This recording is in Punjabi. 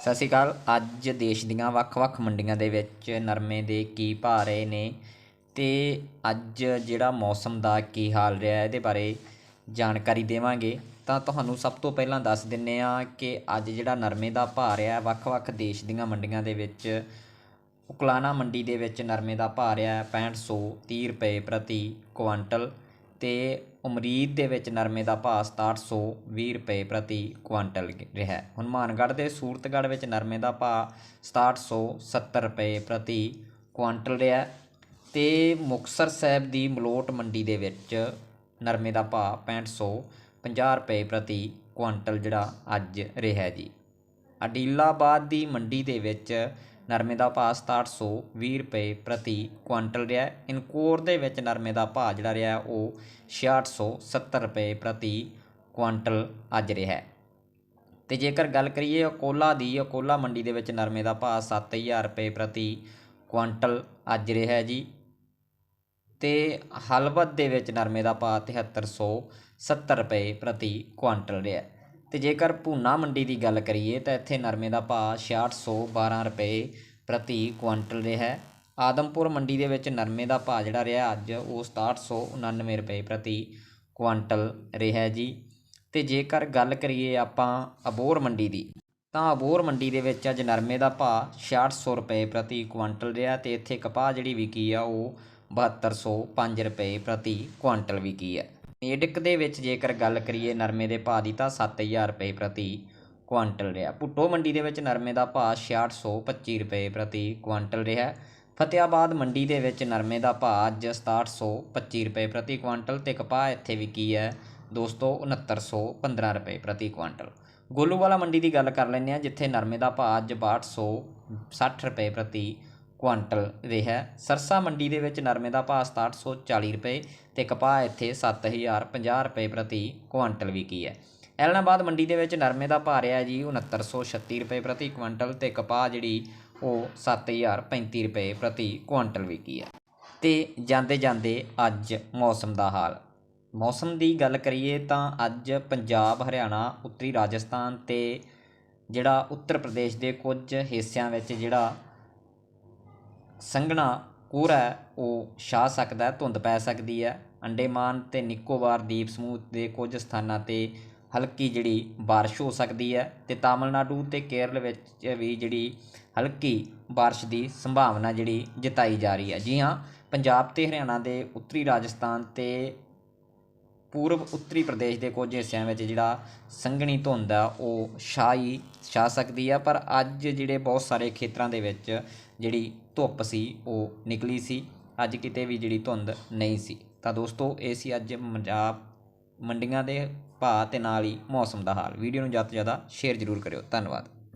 ਸਤਿ ਸ਼੍ਰੀ ਅਕਾਲ। ਅੱਜ ਦੇਸ਼ ਦੀਆਂ ਵੱਖ-ਵੱਖ ਮੰਡੀਆਂ ਦੇ ਵਿੱਚ ਨਰਮੇ ਦੇ ਕੀ ਭਾਅ ਰਹੇ ਨੇ ਤੇ ਅੱਜ ਜਿਹੜਾ ਮੌਸਮ ਦਾ ਕੀ ਹਾਲ ਰਿਹਾ ਇਹਦੇ ਬਾਰੇ ਜਾਣਕਾਰੀ ਦੇਵਾਂਗੇ। ਤਾਂ ਤੁਹਾਨੂੰ ਸਭ ਤੋਂ ਪਹਿਲਾਂ ਦੱਸ ਦਿੰਨੇ ਆ ਕਿ ਅੱਜ ਜਿਹੜਾ ਨਰਮੇ ਦਾ ਭਾਅ ਰਿਹਾ ਵੱਖ-ਵੱਖ ਦੇਸ਼ ਦੀਆਂ ਮੰਡੀਆਂ ਦੇ ਵਿੱਚ ਉਕਲਾਨਾ ਮੰਡੀ ਦੇ ਵਿੱਚ ਨਰਮੇ ਦਾ ਭਾਅ ਰਿਹਾ ਹੈ 6500 30 ਰੁਪਏ ਪ੍ਰਤੀ ਕੁਆਂਟਲ। ਅਤੇ ਉਮਰੀਦ ਦੇ ਵਿੱਚ ਨਰਮੇ ਦਾ ਭਾਅ ਸਤਾਹਠ ਸੌ ਵੀਹ ਰੁਪਏ ਪ੍ਰਤੀ ਕੁਆਂਟਲ ਰਿਹਾ ਹੈ। ਹਨੂੰਮਾਨਗੜ੍ਹ ਦੇ ਸੂਰਤਗੜ੍ਹ ਵਿੱਚ ਨਰਮੇ ਦਾ ਭਾਅ 6770 ਰੁਪਏ ਪ੍ਰਤੀ ਕੁਆਂਟਲ ਰਿਹਾ ਅਤੇ ਮੁਕਤਸਰ ਸਾਹਿਬ ਦੀ ਮਲੋਟ ਮੰਡੀ ਦੇ ਵਿੱਚ ਨਰਮੇ ਦਾ ਭਾਅ 6550 ਰੁਪਏ ਪ੍ਰਤੀ ਕੁਆਂਟਲ ਜਿਹੜਾ ਅੱਜ ਰਿਹਾ ਜੀ ਅਡੀਲਾਬਾਦ ਦੀ ਮੰਡੀ ਦੇ ਵਿੱਚ ਨਰਮੇ ਦਾ ਭਾਅ 6720 ਰੁਪਏ ਪ੍ਰਤੀ ਕੁਇੰਟਲ ਰਿਹਾ ਇਨਕੋਰ ਦੇ ਵਿੱਚ ਨਰਮੇ ਦਾ ਭਾਅ ਜਿਹੜਾ ਰਿਹਾ ਉਹ 6670 ਰੁਪਏ ਪ੍ਰਤੀ ਕੁਆਂਟਲ ਅੱਜ ਰਿਹਾ ਹੈ। ਤੇ ਜੇਕਰ ਗੱਲ ਕਰੀਏ ਅਕੋਲਾ ਦੀ, ਅਕੋਲਾ ਮੰਡੀ ਦੇ ਵਿੱਚ ਨਰਮੇ ਦਾ ਭਾਅ 7000 ਰੁਪਏ ਪ੍ਰਤੀ ਕੁਆਂਟਲ ਅੱਜ ਰਿਹਾ ਹੈ ਜੀ। ਤੇ ਹਲਵਤ ਦੇ ਵਿੱਚ ਨਰਮੇ ਦਾ ਭਾਅ 7370 ਰੁਪਏ ਪ੍ਰਤੀ ਕੁਆਂਟਲ ਰਿਹਾ ਹੈ। ਤੇ ਜੇਕਰ ਭੂਨਾ ਮੰਡੀ ਦੀ ਗੱਲ ਕਰੀਏ ਤਾਂ ਇੱਥੇ ਨਰਮੇ ਦਾ ਭਾਅ 6612 ਰੁਪਏ ਪ੍ਰਤੀ ਕੁਆਂਟਲ ਰਿਹਾ ਹੈ। ਆਦਮਪੁਰ ਮੰਡੀ ਦੇ ਵਿੱਚ ਨਰਮੇ ਦਾ ਭਾਅ ਜਿਹੜਾ ਰਿਹਾ ਅੱਜ ਉਹ 6799 ਰੁਪਏ ਪ੍ਰਤੀ ਕੁਆਂਟਲ ਰਿਹਾ ਜੀ। ਤੇ ਜੇਕਰ ਗੱਲ ਕਰੀਏ ਆਪਾਂ ਅਬੋਰ ਮੰਡੀ ਦੀ, ਤਾਂ ਅਬੋਰ ਮੰਡੀ ਦੇ ਵਿੱਚ ਅੱਜ ਨਰਮੇ ਦਾ ਭਾਅ 6600 ਰੁਪਏ ਪ੍ਰਤੀ ਕੁਆਂਟਲ ਰਿਹਾ ਤੇ ਇੱਥੇ ਕਪਾਹ ਜਿਹੜੀ ਵਿਕੀ ਆ ਉਹ 7205 ਰੁਪਏ ਪ੍ਰਤੀ ਕੁਆਂਟਲ ਵਿਕੀ ਹੈ। ਏਡਕ ਦੇ ਵਿੱਚ ਜੇਕਰ ਗੱਲ ਕਰੀਏ ਨਰਮੇ ਦੇ ਭਾਅ ਦੀ ਤਾਂ 7000 ਰੁਪਏ ਪ੍ਰਤੀ ਕੁਆਂਟਲ ਰਿਹਾ। ਭੁੱਟੋ ਮੰਡੀ ਦੇ ਵਿੱਚ ਨਰਮੇ ਦਾ ਭਾਅ 6625 ਰੁਪਏ ਪ੍ਰਤੀ ਕੁਆਂਟਲ ਰਿਹਾ। ਫਤਿਆਬਾਦ ਮੰਡੀ ਦੇ ਵਿੱਚ ਨਰਮੇ ਦਾ ਭਾਅ ਅੱਜ 6725 ਰੁਪਏ ਪ੍ਰਤੀ ਕੁਆਂਟਲ ਤੇ ਕਪਾਹ ਇੱਥੇ ਵਿਕੀ ਹੈ ਦੋਸਤੋ 6915 ਰੁਪਏ ਪ੍ਰਤੀ ਕੁਆਂਟਲ। ਗੋਲੂਵਾਲਾ ਮੰਡੀ ਦੀ ਗੱਲ ਕਰ ਲੈਂਦੇ ਆ ਜਿੱਥੇ ਨਰਮੇ ਦਾ ਭਾਅ ਅੱਜ 6260 ਰੁਪਏ ਪ੍ਰਤੀ ਕੁਆਂਟਲ ਰਿਹਾ। ਸਰਸਾ ਮੰਡੀ ਦੇ ਵਿੱਚ ਨਰਮੇ ਦਾ ਭਾਅ 6740 ਰੁਪਏ ਤੇ ਕਪਾਹ ਇੱਥੇ 7050 ਰੁਪਏ ਪ੍ਰਤੀ ਕੁਆਂਟਲ ਵਿਕੀ ਹੈ। ਐਲਨਾਬਾਦ ਮੰਡੀ ਦੇ ਵਿੱਚ ਨਰਮੇ ਦਾ ਭਾਅ ਰਿਹਾ ਜੀ 6936 ਰੁਪਏ ਪ੍ਰਤੀ ਕੁਆਂਟਲ ਤੇ ਕਪਾਹ ਜਿਹੜੀ ਉਹ 7035 ਰੁਪਏ ਪ੍ਰਤੀ ਕੁਆਂਟਲ ਵਿਕੀ ਹੈ। ਤੇ ਜਾਂਦੇ ਜਾਂਦੇ ਅੱਜ ਮੌਸਮ ਦਾ ਹਾਲ। ਮੌਸਮ ਦੀ ਗੱਲ ਕਰੀਏ ਤਾਂ ਅੱਜ ਪੰਜਾਬ, ਹਰਿਆਣਾ, ਉੱਤਰੀ ਰਾਜਸਥਾਨ ਤੇ ਜਿਹੜਾ ਉੱਤਰ ਪ੍ਰਦੇਸ਼ ਦੇ ਕੁਝ ਹਿੱਸਿਆਂ ਵਿੱਚ ਜਿਹੜਾ ਸੰਘਣਾ ਕੋਹਰਾ ਉਹ ਛਾ ਸਕਦਾ ਧੁੰਦ ਪੈ ਸਕਦੀ ਹੈ। ਅੰਡੇਮਾਨ ਅਤੇ ਨਿਕੋਬਾਰ ਦੀਪ ਸਮੂਹ ਦੇ ਕੁਝ ਸਥਾਨਾਂ 'ਤੇ ਹਲਕੀ ਜਿਹੜੀ ਬਾਰਿਸ਼ ਹੋ ਸਕਦੀ ਹੈ ਅਤੇ ਤਾਮਿਲਨਾਡੂ ਅਤੇ ਕੇਰਲ ਵਿੱਚ ਵੀ ਜਿਹੜੀ ਹਲਕੀ ਬਾਰਿਸ਼ ਦੀ ਸੰਭਾਵਨਾ ਜਿਹੜੀ ਜਤਾਈ ਜਾ ਰਹੀ ਹੈ। ਜੀ ਹਾਂ, ਪੰਜਾਬ ਅਤੇ ਹਰਿਆਣਾ ਦੇ ਉੱਤਰੀ ਰਾਜਸਥਾਨ ਅਤੇ ਪੂਰਬ ਉੱਤਰੀ ਪ੍ਰਦੇਸ਼ ਦੇ ਕੁਝ ਹਿੱਸਿਆਂ ਵਿੱਚ ਜਿਹੜਾ ਸੰਘਣੀ ਧੁੰਦ ਆ ਉਹ ਛਾਈ ਛਾ ਸਕਦੀ ਆ ਪਰ ਅੱਜ ਜਿਹੜੇ ਬਹੁਤ ਸਾਰੇ ਖੇਤਰਾਂ ਦੇ ਵਿੱਚ ਜਿਹੜੀ ਧੁੱਪ ਸੀ, ਉਹ ਨਿਕਲੀ ਸੀ। ਅੱਜ ਕਿਤੇ ਵੀ ਜਿਹੜੀ ਧੁੰਦ ਨਹੀਂ ਸੀ। ਤਾਂ ਦੋਸਤੋ, ਇਹ ਸੀ ਅੱਜ ਪੰਜਾਬ ਮੰਡੀਆਂ ਦੇ ਭਾਅ ਤੇ ਨਾਲ ਹੀ ਮੌਸਮ ਦਾ ਹਾਲ। ਵੀਡੀਓ ਨੂੰ ਜ਼ਿਆਦਾ ਤੋਂ ਜ਼ਿਆਦਾ ਸ਼ੇਅਰ ਜ਼ਰੂਰ ਕਰਿਓ। ਧੰਨਵਾਦ।